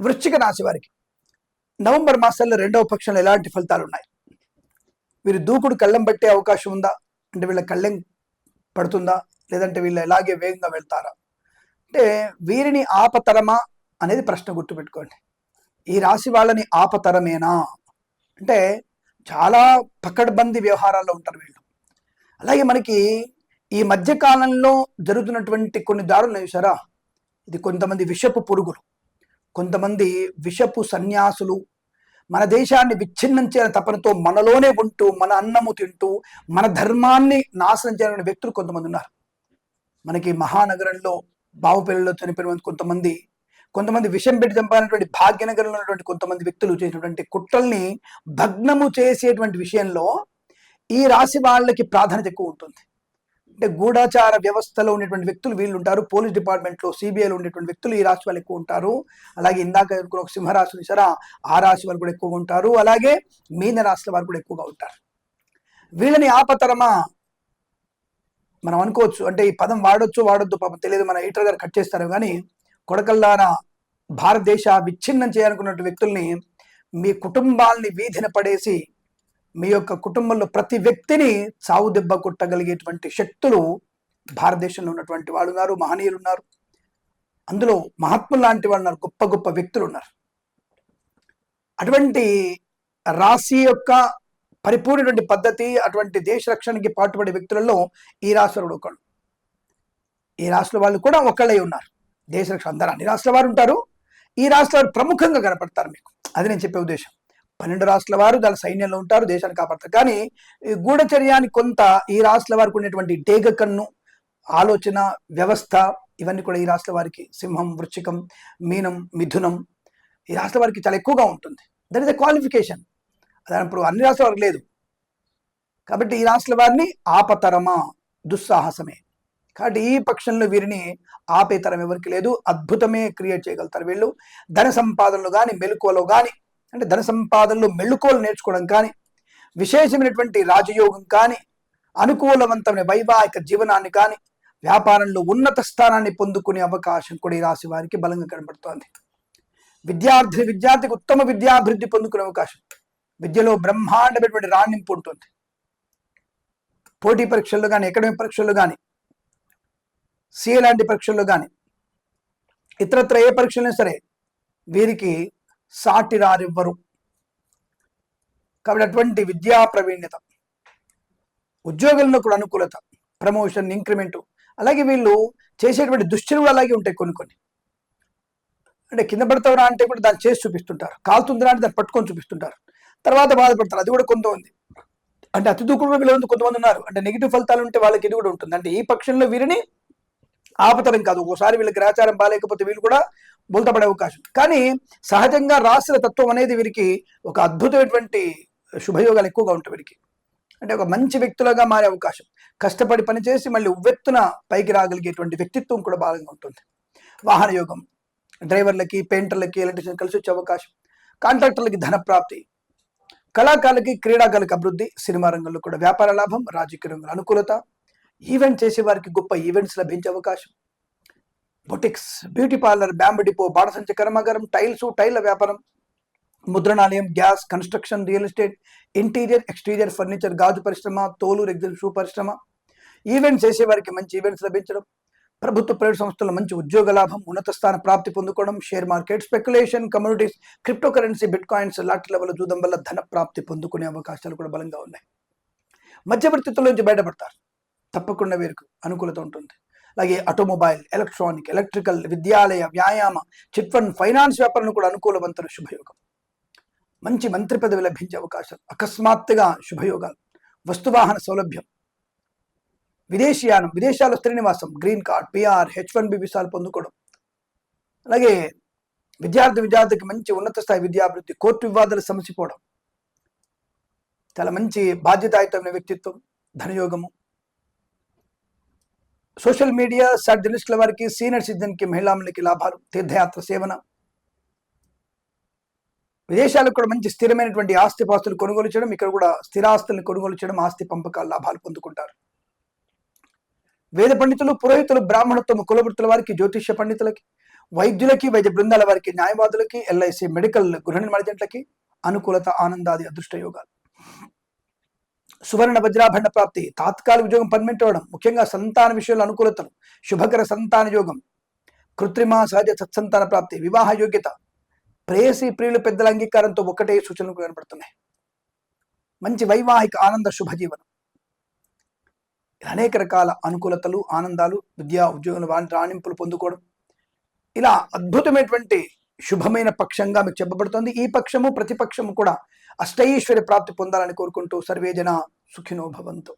వృశ్చిక రాశి వారికి. నవంబర్ మాసంలో రెండవ పక్షంలో ఎలాంటి ఫలితాలు ఉన్నాయి వీరు దూకుడు కళ్ళెం పట్టే అవకాశం ఉందా? అంటే వీళ్ళ కళ్ళెం పడుతుందా? లేదంటే వీళ్ళు ఎలాగే వేగంగా వెళ్తారా? అంటే వీరిని ఆపతరమా అనేది ప్రశ్న గుర్తుపెట్టుకోండి. ఈ రాశి వాళ్ళని ఆపతరమేనా? అంటే చాలా పకడ్బందీ వ్యవహారాల్లో ఉంటారు వీళ్ళు. అలాగే మనకి ఈ మధ్య కాలంలో జరుగుతున్నటువంటి కొన్ని దారులు చూసారా? ఇది కొంతమంది విషపు పురుగులు. కొంతమంది విషపు సన్యాసులు మన దేశాన్ని విచ్ఛిన్నం చేయాలని తపనతో మనలోనే ఉంటూ మన అన్నము తింటూ మన ధర్మాన్ని నాశనం చేయాలని వ్యక్తులు కొంతమంది ఉన్నారు. మనకి మహానగరంలో బావుపల్లిలో చనిపోయిన కొంతమంది కొంతమంది విషం పెట్టి చంపాలన్నటువంటి భాగ్యనగరంలో ఉన్నటువంటి కొంతమంది వ్యక్తులు చేసినటువంటి కుట్రల్ని భగ్నము చేసేటువంటి విషయంలో ఈ రాశి వాళ్ళకి ప్రాధాన్యత ఎక్కువ ఉంటుంది. అంటే గూఢాచార వ్యవస్థలో ఉండేటువంటి వ్యక్తులు వీళ్ళు ఉంటారు పోలీస్ డిపార్ట్మెంట్లో సిబిఐలో ఉండేటువంటి వ్యక్తులు ఈ రాశి వాళ్ళు ఎక్కువ ఉంటారు. అలాగే ఇందాక ఒక సింహరాశి చూసారా ఆ రాశి వాళ్ళు కూడా ఎక్కువగా ఉంటారు. అలాగే మీన రాశుల వారు కూడా ఎక్కువగా ఉంటారు. వీళ్ళని ఆపతరమా? మనం అనుకోవచ్చు. అంటే ఈ పదం వాడొచ్చు వాడొద్దు పాపం తెలియదు. మన ఈటర్ గారు కట్ చేస్తారు కానీ కొడకల్లారా భారతదేశ విచ్ఛిన్నం చేయాలనుకున్నటువంటి వ్యక్తుల్ని మీ కుటుంబాల్ని వీధిన పడేసి మీ యొక్క కుటుంబంలో ప్రతి వ్యక్తిని చావు దెబ్బ కొట్టగలిగేటువంటి శక్తులు భారతదేశంలో ఉన్నటువంటి వాళ్ళు ఉన్నారు మహనీయులు ఉన్నారు. అందులో మహాత్ములు లాంటి వాళ్ళు ఉన్నారు గొప్ప గొప్ప వ్యక్తులు ఉన్నారు. అటువంటి రాశి యొక్క పరిపూర్ణటువంటి పద్ధతి అటువంటి దేశ రక్షణకి పాటుపడే వ్యక్తులలో ఈ రాశులు ఒకడు ఈ రాష్ట్ర వాళ్ళు కూడా ఒకళ్ళై ఉన్నారు. దేశ రక్షణ అందరూ అన్ని రాష్ట్రాల వారు ఉంటారు. ఈ రాష్ట్ర వారు ప్రముఖంగా కనపడతారు మీకు. అది నేను చెప్పే ఉద్దేశం. పన్నెండు రాష్ట్రాల వారు దాని సైన్యంలో ఉంటారు దేశాన్ని కాపాడతారు. కానీ గూఢచర్యాన్ని కొంత ఈ రాష్ట్రాల వారికి ఉన్నటువంటి డేగ కన్ను ఆలోచన వ్యవస్థ ఇవన్నీ కూడా ఈ రాష్ట్ర వారికి సింహం వృచ్చికం మీనం మిథునం ఈ రాష్ట్ర వారికి చాలా ఎక్కువగా ఉంటుంది. దట్ ఇస్ ఎ క్వాలిఫికేషన్ అదనప్పుడు అన్ని రాష్ట్రాల వారికి లేదు. కాబట్టి ఈ రాష్ట్రాల వారిని ఆపతరమా దుస్సాహసమే. కాబట్టి ఈ పక్షంలో వీరిని ఆపేతరం ఎవరికి లేదు. అద్భుతమే క్రియేట్ చేయగలుగుతారు వీళ్ళు. ధన సంపాదనలో కానీ మెలకువలో కానీ అంటే ధన సంపాదనలో మెళుకోలు నేర్చుకోవడం కానీ విశేషమైనటువంటి రాజయోగం కానీ అనుకూలవంతమైన వైవాహిక జీవనాన్ని కానీ వ్యాపారంలో ఉన్నత స్థానాన్ని పొందుకునే అవకాశం కూడా ఈ రాశి వారికి బలంగా కనబడుతోంది. విద్యార్థి విద్యార్థికి ఉత్తమ విద్యాభివృద్ధి పొందుకునే అవకాశం. విద్యలో బ్రహ్మాండమైనటువంటి రాణింపు ఉంటుంది పోటీ పరీక్షల్లో కానీ అకాడమిక్ పరీక్షల్లో కానీ సిఏ లాంటి పరీక్షల్లో కానీ ఇతరత్ర ఏ పరీక్షలైనా సరే వీరికి సాటిరారివ్వరు. కాబట్టి అటువంటి విద్యా ప్రవీణ్యత ఉద్యోగులను కూడా అనుకూలత ప్రమోషన్ ఇంక్రిమెంటు అలాగే వీళ్ళు చేసేటువంటి దుశ్చర్యలు అలాగే ఉంటాయి కొన్ని కొన్ని. అంటే కింద పడతావురా అంటే కూడా దాన్ని చేసి చూపిస్తుంటారు. కాలుతుందిరా అంటే దాన్ని పట్టుకొని చూపిస్తుంటారు. తర్వాత బాధపడతారు. అది కూడా కొంత ఉంది అంటే అతి దూకుడు వీళ్ళు కొంతమంది ఉన్నారు. అంటే నెగిటివ్ ఫలితాలు ఉంటే వాళ్ళకి ఇది కూడా ఉంటుంది. అంటే ఈ పక్షంలో వీరిని ఆపతరం కాదు. ఒకసారి వీళ్ళకి గ్రాచారం బాగాలేకపోతే వీళ్ళు కూడా బోల్తపడే అవకాశం. కానీ సహజంగా రాసిన తత్వం అనేది వీరికి ఒక అద్భుతమైనటువంటి శుభయోగాలు ఎక్కువగా ఉంటాయి వీరికి. అంటే ఒక మంచి వ్యక్తులుగా మారే అవకాశం. కష్టపడి పనిచేసి మళ్ళీ ఉవ్వెత్తున పైకి రాగలిగేటువంటి వ్యక్తిత్వం కూడా బాగా ఉంటుంది. వాహన యోగం. డ్రైవర్లకి పెయింటర్లకి ఎలక్ట్రీషియన్ కలిసి వచ్చే అవకాశం. కాంట్రాక్టర్లకి ధన ప్రాప్తి. కళాకారులకి క్రీడాకారులకి అభివృద్ధి. సినిమా రంగంలో కూడా వ్యాపార లాభం రాజకీయ రంగంలో అనుకూలత. ఈవెంట్ చేసే వారికి గొప్ప ఈవెంట్స్ లభించే అవకాశం. Boutiques beauty parlour bamboo depot బాణసంచ కర్మాగారం టైల్స్ టైల్ల వ్యాపారం ముద్రణాలయం gas construction real estate interior exterior furniture గాజు పరిశ్రమ తోలు రెగ్జిల్ షూ పరిశ్రమ. ఈవెంట్స్ చేసేవారికి మంచి ఈవెంట్స్ లభించడం ప్రభుత్వ ప్రైవేట్ సంస్థల్లో మంచి ఉద్యోగ లాభం ఉన్నత స్థాన ప్రాప్తి పొందుకోవడం share market speculation communities crypto currency bitcoins లాంటి లెవెల్ చూడడం వల్ల ధన ప్రాప్తి పొందుకునే అవకాశాలు కూడా బలంగా ఉన్నాయి. మధ్యవర్తిత్వం నుంచి బయటపడతారు. తప్పకుండా వీరికి అనుకూలత ఉంటుంది. అలాగే ఆటోమొబైల్ ఎలక్ట్రానిక్ ఎలక్ట్రికల్ విద్యాలయ వ్యాయామ చిట్ ఫండ్ ఫైనాన్స్ వ్యాపారాలను కూడా అనుకూలవంతులు శుభయోగం. మంచి మంత్రి పదవి లభించే అవకాశం అకస్మాత్తుగా శుభయోగాలు. వస్తువాహన సౌలభ్యం. విదేశీయానం విదేశాల్లో Srinivasam green card PR H one B విసాలు పొందుకోవడం. అలాగే విద్యార్థి విద్యార్థికి మంచి ఉన్నత స్థాయి విద్యాభివృద్ధి కోర్టు వివాదాలు సమసిపోవడం. చాలా మంచి బాధ్యతాయుతమైన వ్యక్తిత్వం ధనయోగము. సోషల్ మీడియా సాట్ జర్నలిస్టుల వారికి సీనియర్ సిటిజన్కి మహిళాములకి లాభాలు తీర్థయాత్ర సేవన. విదేశాలకు కూడా మంచి స్థిరమైనటువంటి ఆస్తి పాస్తులు కొనుగోలు చేయడం ఇక్కడ కూడా స్థిరాస్తులను కొనుగోలు చేయడం ఆస్తి పంపకాల లాభాలు పొందుకుంటారు. వేద పండితులు పురోహితులు బ్రాహ్మణత్వం కులవృత్తుల వారికి జ్యోతిష్య పండితులకి వైద్యులకి వైద్య బృందాల వారికి న్యాయవాదులకి ఎల్ఐసి మెడికల్ గృహ నిర్మాణ జంటలకి అనుకూలత ఆనందాది అదృష్ట యోగాలు సువర్ణ వజ్రాభరణ ప్రాప్తి తాత్కాలిక ఉద్యోగం పర్మనెంట్ అవ్వడం ముఖ్యంగా సంతాన విషయంలో అనుకూలతలు శుభకర సంతాన యోగం కృత్రిమ సహజ సత్సంతాన ప్రాప్తి వివాహ యోగ్యత ప్రేయసి ప్రియులు పెద్దల అంగీకారంతో ఒకటే సూచనలు కనబడుతున్నాయి. మంచి వైవాహిక ఆనంద శుభజీవనం అనేక రకాల అనుకూలతలు ఆనందాలు విద్యా ఉద్యోగులు రాణింపులు పొందుకోవడం ఇలా అద్భుతమైనటువంటి శుభమైన పక్షంగా మీకు చెప్పబడుతోంది. ఈ పక్షము ప్రతిపక్షము కూడా అష్టైశ్వర్య ప్రాప్తి పొందాలని కోరుకుంటూ సర్వేజన సుఖినో భవంతు.